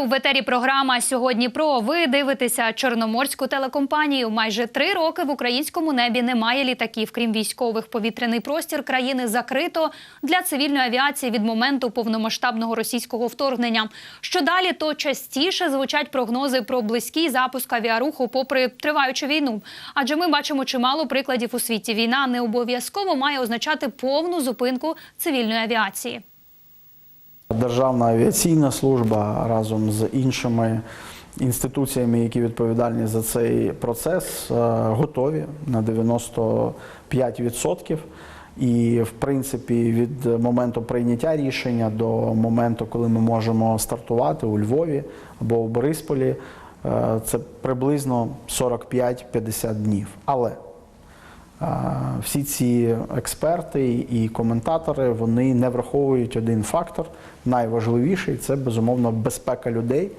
Вітаю в етері. Програма сьогодні. Про ви дивитеся Чорноморську телекомпанію. Майже три роки в українському небі немає літаків. Крім військових, повітряний простір країни закрито для цивільної авіації від моменту повномасштабного російського вторгнення. Що далі, то частіше звучать прогнози про близький запуск авіаруху, попри триваючу війну. Адже ми бачимо чимало прикладів у світі. Війна не обов'язково має означати повну зупинку цивільної авіації. Державна авіаційна служба разом з іншими інституціями, які відповідальні за цей процес, е, готові на 95%. І, в принципі, від моменту прийняття рішення до моменту, коли ми можемо стартувати у Львові або у Борисполі, е, це приблизно 45-50 днів. Але всі ці експерти і коментатори вони не враховують один фактор. Найважливіший це безумовно безпека людей,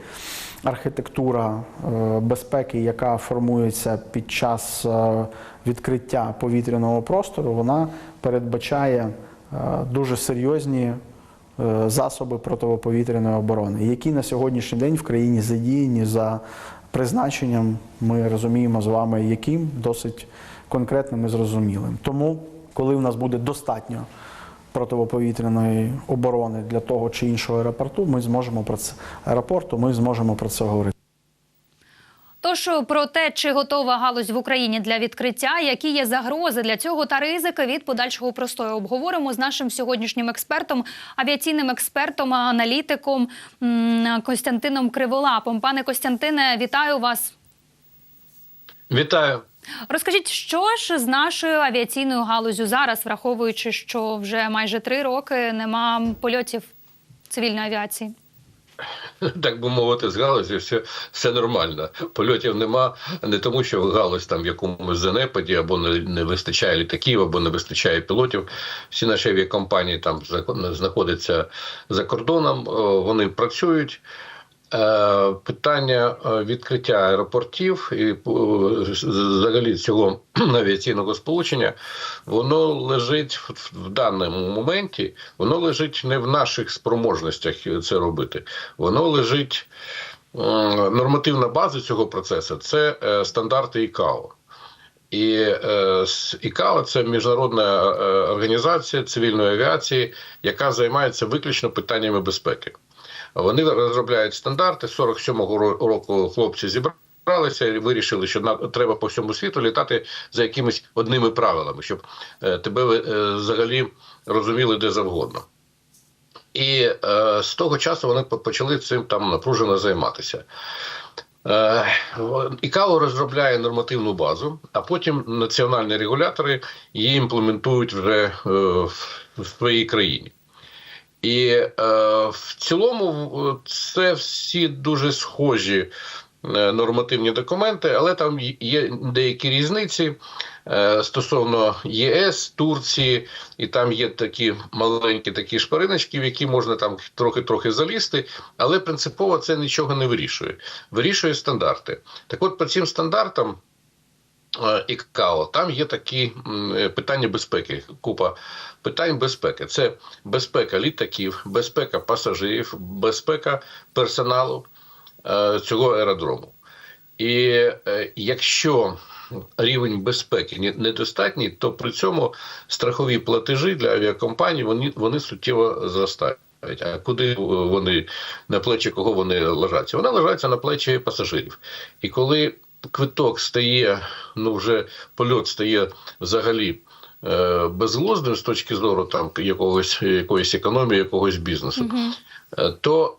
архітектура е, безпеки, яка формується під час е, відкриття повітряного простору, вона передбачає дуже серйозні. Засоби протиповітряної оборони, які на сьогоднішній день в країні задіяні за призначенням, ми розуміємо з вами, яким досить конкретним і зрозумілим. Тому, коли в нас буде достатньо протиповітряної оборони для того чи іншого аеропорту, ми зможемо про це аеропорту, ми зможемо про це говорити. Тож про те, чи готова галузь в Україні для відкриття, які є загрози для цього та ризики від подальшого простою, обговоримо з нашим сьогоднішнім експертом, авіаційним експертом, аналітиком Костянтином Криволапом. Пане Костянтине, вітаю вас. Вітаю. Розкажіть, що ж з нашою авіаційною галузю зараз, враховуючи, що вже майже три роки нема польотів цивільної авіації? Так би мовити, з галузі все все нормально. Польотів нема не тому, що галузь там в якомусь занепаді, або не, не вистачає літаків, або не вистачає пілотів. Всі наші авіакомпанії там знаходяться за кордоном, вони працюють. Е, питання е, відкриття аеропортів і е, взагалі цього авіаційного сполучення, воно лежить в даному моменті, воно лежить не в наших спроможностях це робити. Воно лежить нормативна база цього процесу це стандарти ІКАО. І ІКАО це міжнародна організація цивільної авіації, яка займається виключно питаннями безпеки. Вони розробляють стандарти 47-го року. Хлопці зібралися і вирішили, що треба по всьому світу літати за якимись одними правилами, щоб е, тебе е, взагалі розуміли де завгодно. І е, з того часу вони почали цим там напружено займатися. Е, ІКАО розробляє нормативну базу, а потім національні регулятори її імплементують вже е, в своїй країні. І е, в цілому це всі дуже схожі е, нормативні документи, але там є деякі різниці е, стосовно ЄС, Турції, і там є такі маленькі такі шпариночки, в які можна там трохи-трохи залізти, але принципово це нічого не вирішує. Вирішує стандарти. Так от по цим стандартам. Е, ІКАО, там є такі е, питання безпеки. Купа питань безпеки. Це безпека літаків, безпека пасажирів, безпека персоналу е, цього аеродрому. І якщо рівень безпеки недостатній, то при цьому страхові платежі для авіакомпаній вони, вони суттєво зростають. А куди вони на плечі кого вони лежаться? Вони лежаться на плечі пасажирів. І коли квиток стає, ну вже польот стає взагалі е, безглуздим з точки зору там якогось якоїсь економії, якогось бізнесу, угу. то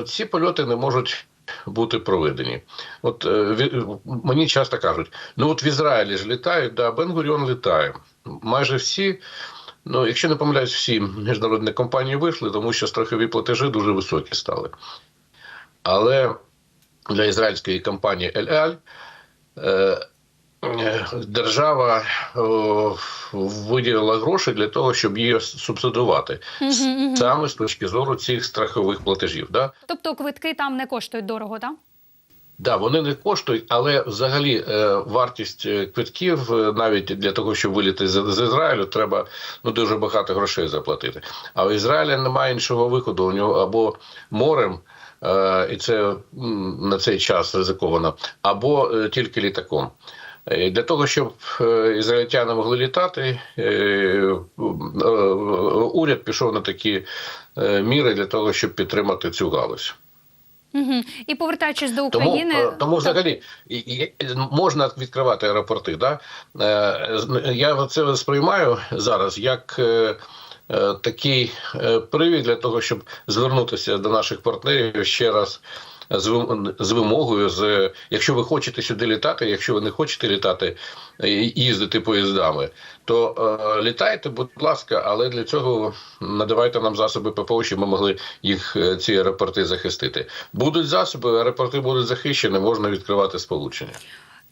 е, ці польоти не можуть. Бути проведені, от е, мені часто кажуть: ну от в Ізраїлі ж літають, да, Бенгуріон літає. Майже всі, ну якщо не помиляюсь, всі міжнародні компанії вийшли, тому що страхові платежі дуже високі стали. Але для ізраїльської компанії Ель Аль. Держава виділила гроші для того, щоб її субсидувати саме з точки зору цих страхових платежів. Да? Тобто квитки там не коштують дорого, так? Да, вони не коштують, але взагалі е, вартість е, квитків е, навіть для того, щоб виліти з, з Ізраїлю, треба ну дуже багато грошей заплатити. А в Ізраїля немає іншого виходу. У нього або морем е, і це на цей час ризиковано, або е, тільки літаком. Е, Для того, щоб е, ізраїльтяни могли літати, е, е, уряд пішов на такі е, міри для того, щоб підтримати цю галузь. Угу. І повертаючись до України, е, тому взагалі можна відкривати аеропорти. Да? Е, Я це сприймаю зараз як е, е, такий е, привід для того, щоб звернутися до наших партнерів ще раз. З вимогою, з якщо ви хочете сюди літати, якщо ви не хочете літати і їздити поїздами, то е, літайте, будь ласка, але для цього надавайте нам засоби ППО, щоб ми могли їх е, ці аеропорти захистити. Будуть засоби, аеропорти будуть захищені, можна відкривати сполучення.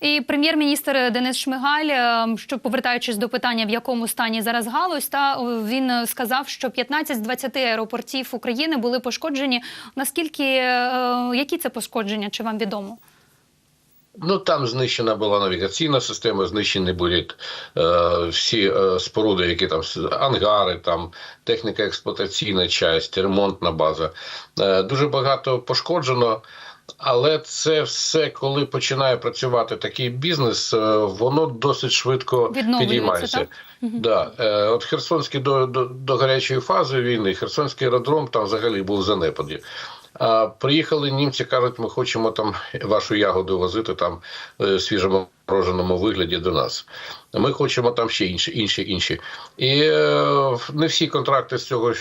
І прем'єр-міністр Денис Шмигаль, е, що повертаючись до питання, в якому стані зараз галузь, та він сказав, що 15 з 20 аеропортів України були пошкоджені. Наскільки е, які це пошкодження? Чи вам відомо? Ну там знищена була навігаційна система, знищені були е, всі е, споруди, які там ангари, там техніка експлуатаційна часть, ремонтна база. Е, дуже багато пошкоджено. Але це все, коли починає працювати такий бізнес, е, воно досить швидко підіймається. Да. Е, от Херсонський до, до, до гарячої фази війни, Херсонський аеродром там взагалі був занепаді. А приїхали німці, кажуть, ми хочемо там вашу ягоду возити там е, свіжому мороженому вигляді до нас. Ми хочемо там ще інші, інші, інші. І е, не всі контракти з цього е,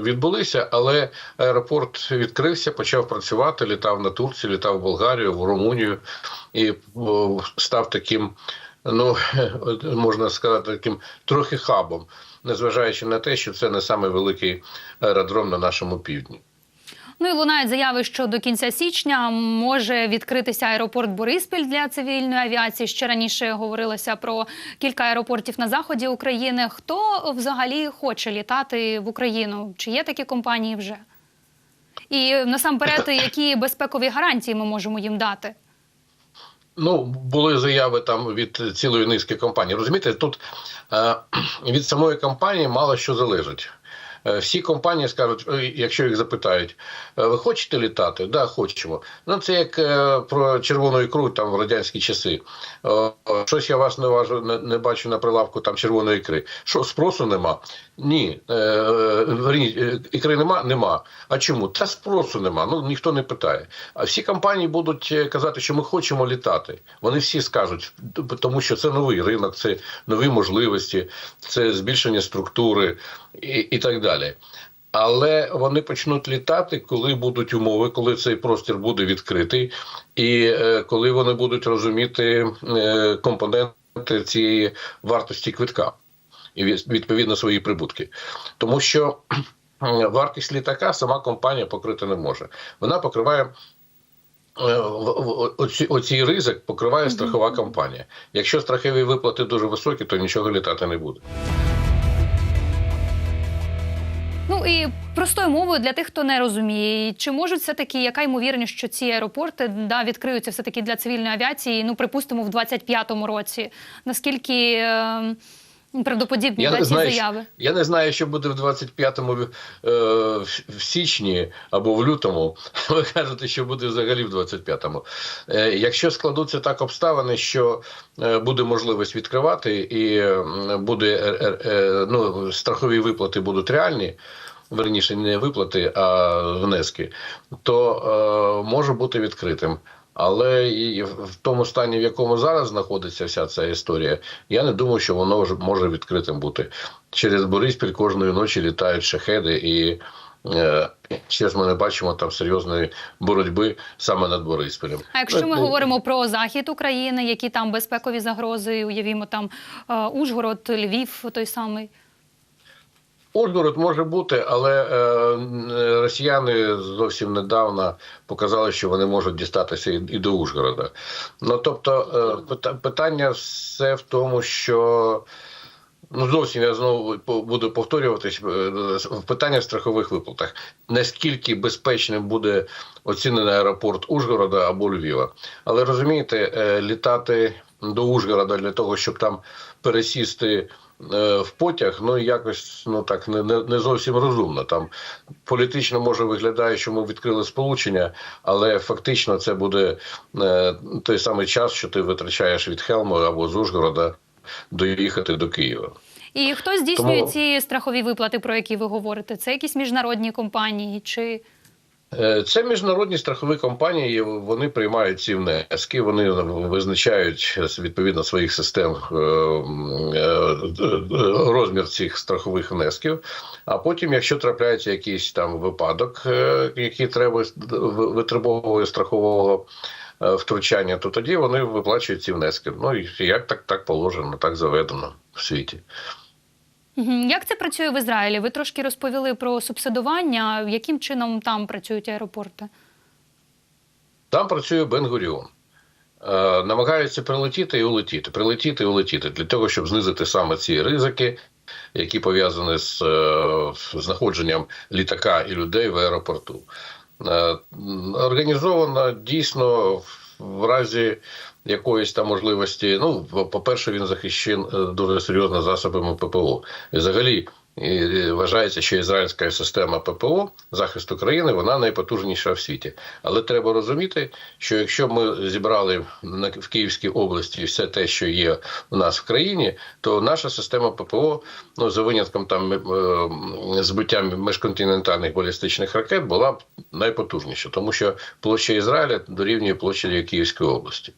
відбулися, але аеропорт відкрився, почав працювати, літав на Турцію, літав в Болгарію, в Румунію і став таким, ну можна сказати, таким трохи хабом, незважаючи на те, що це не самий великий аеродром на нашому півдні. Ну і лунають заяви, що до кінця січня може відкритися аеропорт Бориспіль для цивільної авіації. Ще раніше говорилося про кілька аеропортів на заході України. Хто взагалі хоче літати в Україну? Чи є такі компанії вже? І насамперед, які безпекові гарантії ми можемо їм дати? Ну, були заяви там від цілої низки компаній. Розумієте, тут е, від самої компанії мало що залежить. Е, Всі компанії скажуть, якщо їх запитають, «Е, ви хочете літати? Да, хочемо. Ну це як е, про червону ікру там в радянські часи. Щось я вас не важу, не бачу на прилавку там червоної ікри. Що спросу нема? Ні, е, е, е, ікри нема, нема. А чому? Та спросу нема. Ну ніхто не питає. А всі компанії будуть казати, що ми хочемо літати. Вони всі скажуть, тому що це новий ринок, це нові можливості, це збільшення структури і, і так далі. Але вони почнуть літати, коли будуть умови, коли цей простір буде відкритий, і е, коли вони будуть розуміти е, компоненти цієї вартості квитка і відповідно свої прибутки. Тому що е, вартість літака сама компанія покрити не може. Вона покриває. е, Оці, оцій ризик покриває страхова компанія. Якщо страхові виплати дуже високі, то нічого літати не буде. Ну і простою мовою для тих, хто не розуміє, чи можуть все таки, яка ймовірність, що ці аеропорти да відкриються все таки для цивільної авіації? Ну припустимо, в 25-му році. Наскільки е, правдоподібні да, ці знаю, заяви? я не знаю, що буде в 25-му е, в, січні або в лютому. Ви кажете, що буде взагалі в 25-му. Е, якщо складуться так обставини, що е, буде можливість відкривати і е, буде е, е, ну, страхові виплати будуть реальні. Верніше не виплати, а внески, то е, може бути відкритим. Але і в тому стані, в якому зараз знаходиться вся ця історія, я не думаю, що воно вже може відкритим бути. Через Бориспіль кожної ночі літають шахеди, і е, зараз ми не бачимо там серйозної боротьби саме над Бориспілем. А якщо ми Ну, говоримо про захід України, які там безпекові загрози, уявімо там е, Ужгород, Львів, той самий. Ужгород може бути, але е, росіяни зовсім недавно показали, що вони можуть дістатися і, і до Ужгорода. Ну тобто, е, пита- питання все в тому, що ну зовсім я знову буду повторюватись е, в питання страхових виплатах. Наскільки безпечним буде оцінений аеропорт Ужгорода або Львова? Але розумієте, е, літати до Ужгорода для того, щоб там пересісти в потяг, ну якось ну так не, не, не зовсім розумно. Там політично може виглядає, що ми відкрили сполучення, але фактично це буде е, той самий час, що ти витрачаєш від Хелму або з Ужгорода доїхати до Києва. І хто здійснює Тому- ці страхові виплати, про які ви говорите? Це якісь міжнародні компанії чи Е, Це міжнародні страхові компанії. Вони приймають ці внески. Вони визначають е, відповідно своїх систем е, е, розмір цих страхових внесків. А потім, якщо трапляється якийсь там випадок, е, який треба витребовує страхового е, втручання, то тоді вони виплачують ці внески. Ну і як так, так положено, так заведено в світі. Як це працює в Ізраїлі? Ви трошки розповіли про субсидування. Яким чином там працюють аеропорти? Там працює Бен-Гуріон. Е, намагаються прилетіти і улетіти, прилетіти і улетіти для того, щоб знизити саме ці ризики, які пов'язані з е, знаходженням літака і людей в аеропорту. Е, організовано дійсно в разі якоїсь там можливості. Ну, по-перше, він захищен е, дуже серйозно засобами ППО. І взагалі. І вважається, що ізраїльська система ППО захисту країни вона найпотужніша в світі. Але треба розуміти, що якщо ми зібрали в Київській області все те, що є у нас в країні, то наша система ППО, ну за винятком там е, збиття міжконтинентальних балістичних ракет, була б найпотужніша, тому що площа Ізраїля дорівнює площі Київської області.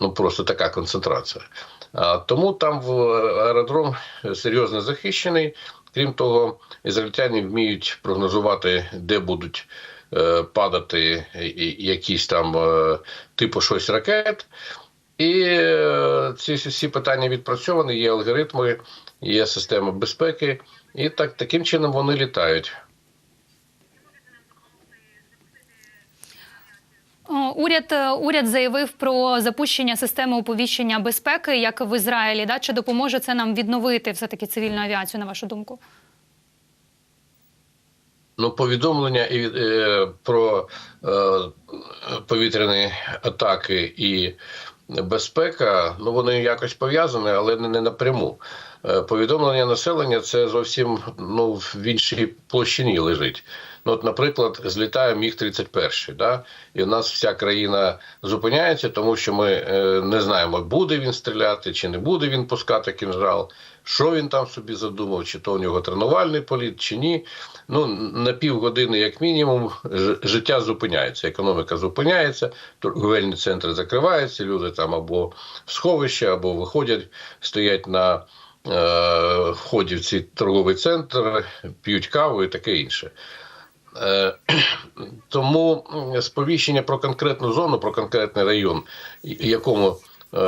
Ну просто така концентрація. А, тому там в аеродром серйозно захищений. Крім того, ізраїльтяни вміють прогнозувати, де будуть е, падати якісь там е, типу щось ракет. І е, ці всі питання відпрацьовані, є алгоритми, є система безпеки, і так таким чином вони літають. Уряд е, уряд заявив про запущення системи оповіщення безпеки, як в Ізраїлі. Да? Чи допоможе це нам відновити все таки цивільну авіацію, на вашу думку? Ну, повідомлення і, е, про е, повітряні атаки і безпека, ну вони якось пов'язані, але не напряму. Е, повідомлення населення це зовсім ну, в іншій площині лежить. Ну, от, наприклад, злітає міг 31 да? і у нас вся країна зупиняється, тому що ми е, не знаємо, буде він стріляти чи не буде він пускати кінжал, що він там собі задумав, чи то у нього тренувальний політ, чи ні. Ну, на півгодини, як мінімум, життя зупиняється, економіка зупиняється, торговельні центри закриваються, люди там або в сховище, або виходять, стоять на вході в ці торговий центр, п'ють каву і таке інше. Е, Тому сповіщення про конкретну зону, про конкретний район, якому е,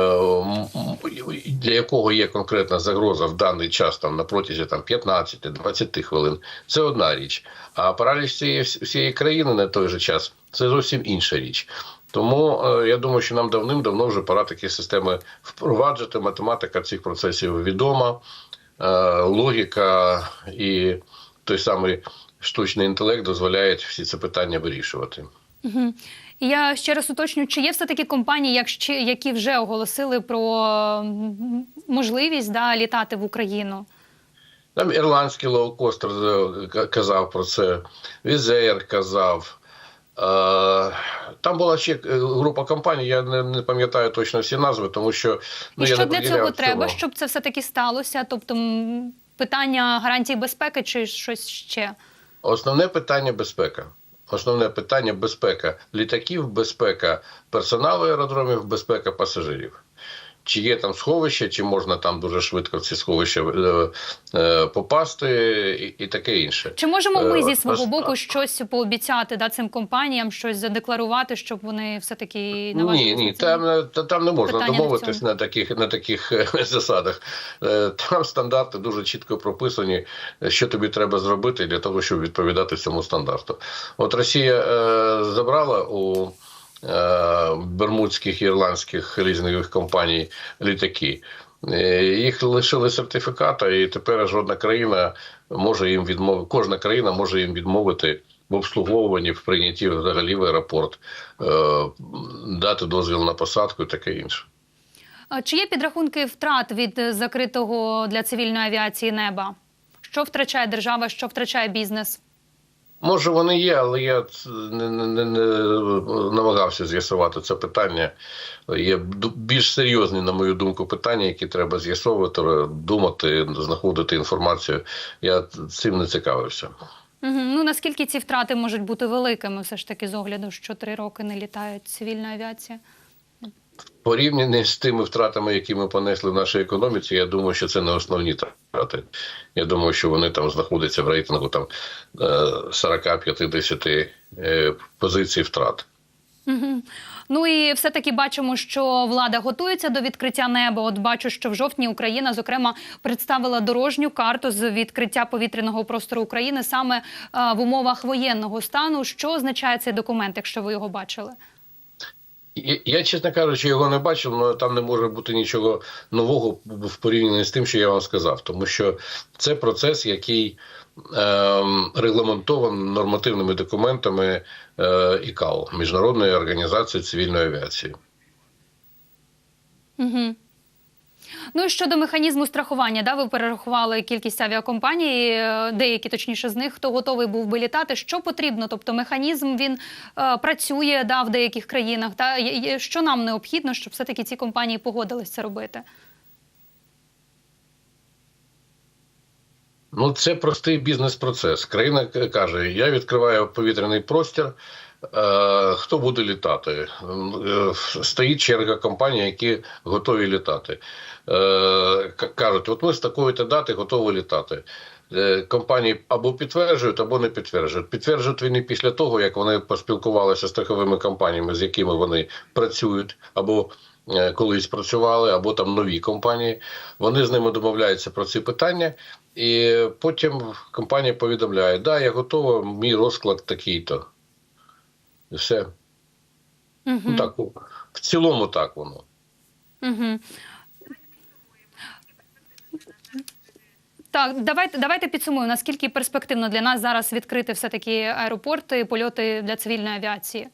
для якого є конкретна загроза в даний час там на протязі там 15-20 хвилин, це одна річ. А параліч цієї всієї країни на той же час це зовсім інша річ. Тому е, я думаю, що нам давним-давно вже пора такі системи впроваджувати. Математика цих процесів відома, е, логіка і той самий штучний інтелект дозволяють всі ці питання вирішувати. Угу. Я ще раз уточню, чи є все таки компанії, які вже оголосили про можливість да, літати в Україну? Там ірландський лоукостер е, казав про це, Візеєр казав. Е, Там була ще е, група компаній, я не, не пам'ятаю точно всі назви, тому що ну, І я що не для цього треба, щоб це все таки сталося? Тобто питання гарантій безпеки чи щось ще? Основне питання безпека. Основне питання безпека літаків, безпека персоналу аеродромів, безпека пасажирів. Чи є там сховище, чи можна там дуже швидко в ці сховища е, е, попасти, і, і таке інше. Чи можемо ми Е, зі свого боку щось пообіцяти да, цим компаніям, щось задекларувати, щоб вони все таки на Ні, ні, там, е, там не можна Питання на домовитись цьому. на таких, на таких засадах. Там стандарти дуже чітко прописані, що тобі треба зробити для того, щоб відповідати цьому стандарту. От Росія е, забрала у бермудських і ірландських лізингових компаній літаки. Е, Їх лишили сертифіката, і тепер жодна країна може їм відмовити, кожна країна може їм відмовити в обслуговуванні, в прийнятті взагалі в аеропорт, е, дати дозвіл на посадку і таке інше. Чи є підрахунки втрат від е, закритого для цивільної авіації неба? Що втрачає держава, що втрачає бізнес? Може, вони є, але я не, не, не, намагався з'ясувати це питання. Є більш серйозні, на мою думку, питання, які треба з'ясовувати, думати, знаходити інформацію. Я цим не цікавився. Ну наскільки ці втрати можуть бути великими, все ж таки, з огляду, що три роки не літає цивільна авіація? Порівняно з тими втратами, які ми понесли в нашій економіці, я думаю, що це не основні втрати. Я думаю, що вони там знаходяться в рейтингу там е, 40-50 е, позицій втрат. Ну і все таки бачимо, що влада готується до відкриття неба. От бачу, що в жовтні Україна, зокрема, представила дорожню карту з відкриття повітряного простору України саме е, в умовах воєнного стану. Що означає цей документ, якщо ви його бачили? Я, чесно кажучи, його не бачив, але там не може бути нічого нового в порівнянні з тим, що я вам сказав, тому що це процес, який е, регламентований нормативними документами е, ІКАО Міжнародної організації цивільної авіації. Угу. Ну і щодо механізму страхування, да, ви перерахували кількість авіакомпаній, е, деякі точніше з них, хто готовий був би літати. Що потрібно? Тобто механізм він е, працює да, в деяких країнах. Та що нам необхідно, щоб все таки ці компанії погодились це робити? Ну, це простий бізнес-процес. Країна каже: я відкриваю повітряний простір. Е, хто буде літати? Е, Стоїть черга компаній, які готові літати. Е, кажуть, от ми з такої-то дати готові літати. Компанії або підтверджують, або не підтверджують. Підтверджують вони після того, як вони поспілкувалися з страховими компаніями, з якими вони працюють, або колись працювали, або там нові компанії. Вони з ними домовляються про ці питання, і потім компанія повідомляє: да, я готова, мій розклад такий-то. І все. Угу. Ну, так, в цілому так воно. Угу. Так, давайте, давайте підсумуємо, наскільки перспективно для нас зараз відкрити все-таки аеропорти, польоти для цивільної авіації.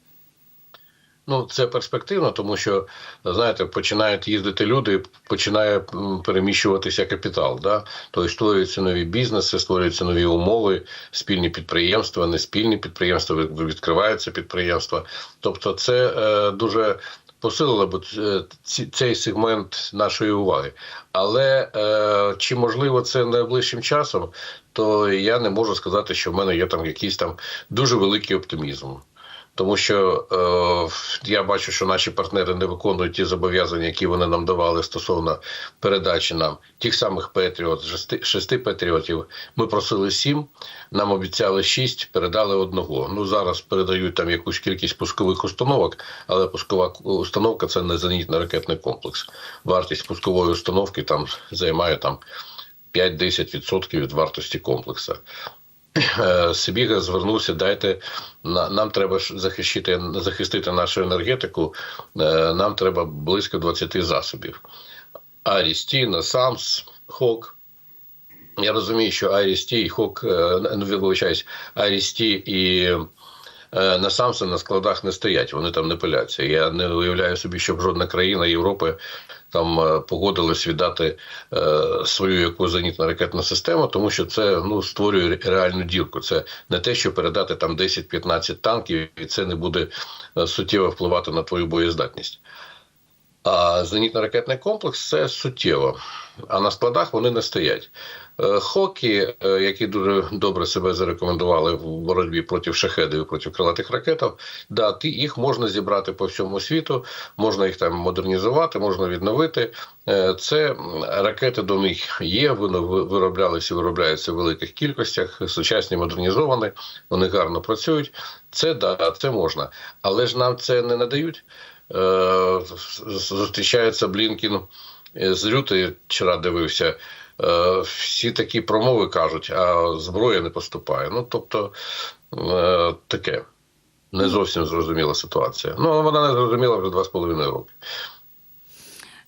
Ну, це перспективно, тому що знаєте, починають їздити люди, починає переміщуватися капітал. Да? Тобто створюються нові бізнеси, створюються нові умови, спільні підприємства, не спільні підприємства, відкриваються підприємства. Тобто, це е, дуже посилило б е, цей сегмент нашої уваги. Але е, чи можливо це найближчим часом, то я не можу сказати, що в мене є там якийсь там дуже великий оптимізм. Тому що е, я бачу, що наші партнери не виконують ті зобов'язання, які вони нам давали стосовно передачі нам тих самих Петріот, шести, шести Петріотів. Ми просили сім, нам обіцяли шість, передали одного. Ну зараз передають там якусь кількість пускових установок, але пускова установка це не зенітно-ракетний комплекс. Вартість пускової установки там займає там 5-10% від вартості комплексу. Е, Сибіга звернувся, дайте нам треба ж захистити, нашу енергетику. е, Нам треба близько 20 засобів. Арісті, Насамс, Хок. Я розумію, що Арісті і Хок, е, ну, вибачаюсь, Арісті і е, Насамси на складах не стоять, вони там не пиляться. Я не уявляю собі, щоб жодна країна Європи там погодились віддати е, свою якусь зенітно-ракетну систему, тому що це ну створює реальну дірку. Це не те, що передати там 10-15 танків, і це не буде е, суттєво впливати на твою боєздатність. А зенітно-ракетний комплекс це суттєво. А на складах вони не стоять. Е, Хокі, е, які дуже добре себе зарекомендували в боротьбі проти шахедів, проти крилатих ракетів, да, їх можна зібрати по всьому світу, можна їх там модернізувати, можна відновити. Е, Це ракети до них є, вони вироблялися виробляються в великих кількостях, сучасні модернізовані, вони гарно працюють. Це да, це можна. Але ж нам це не надають. Е, Зустрічається Блінкін з Рюти, вчора дивився. Е, Всі такі промови кажуть, а зброя не поступає. Ну, тобто, е, таке не зовсім зрозуміла ситуація. Ну, вона не зрозуміла вже два з половиною роки.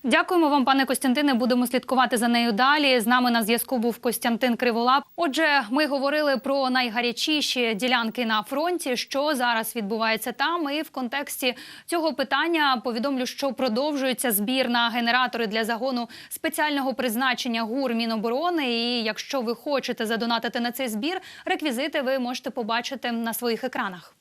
Дякуємо вам, пане Костянтине. Будемо слідкувати за нею далі. З нами на зв'язку був Костянтин Криволап. Отже, ми говорили про найгарячіші ділянки на фронті, що зараз відбувається там. І в контексті цього питання повідомлю, що продовжується збір на генератори для загону спеціального призначення ГУР Міноборони. І якщо ви хочете задонатити на цей збір, реквізити ви можете побачити на своїх екранах.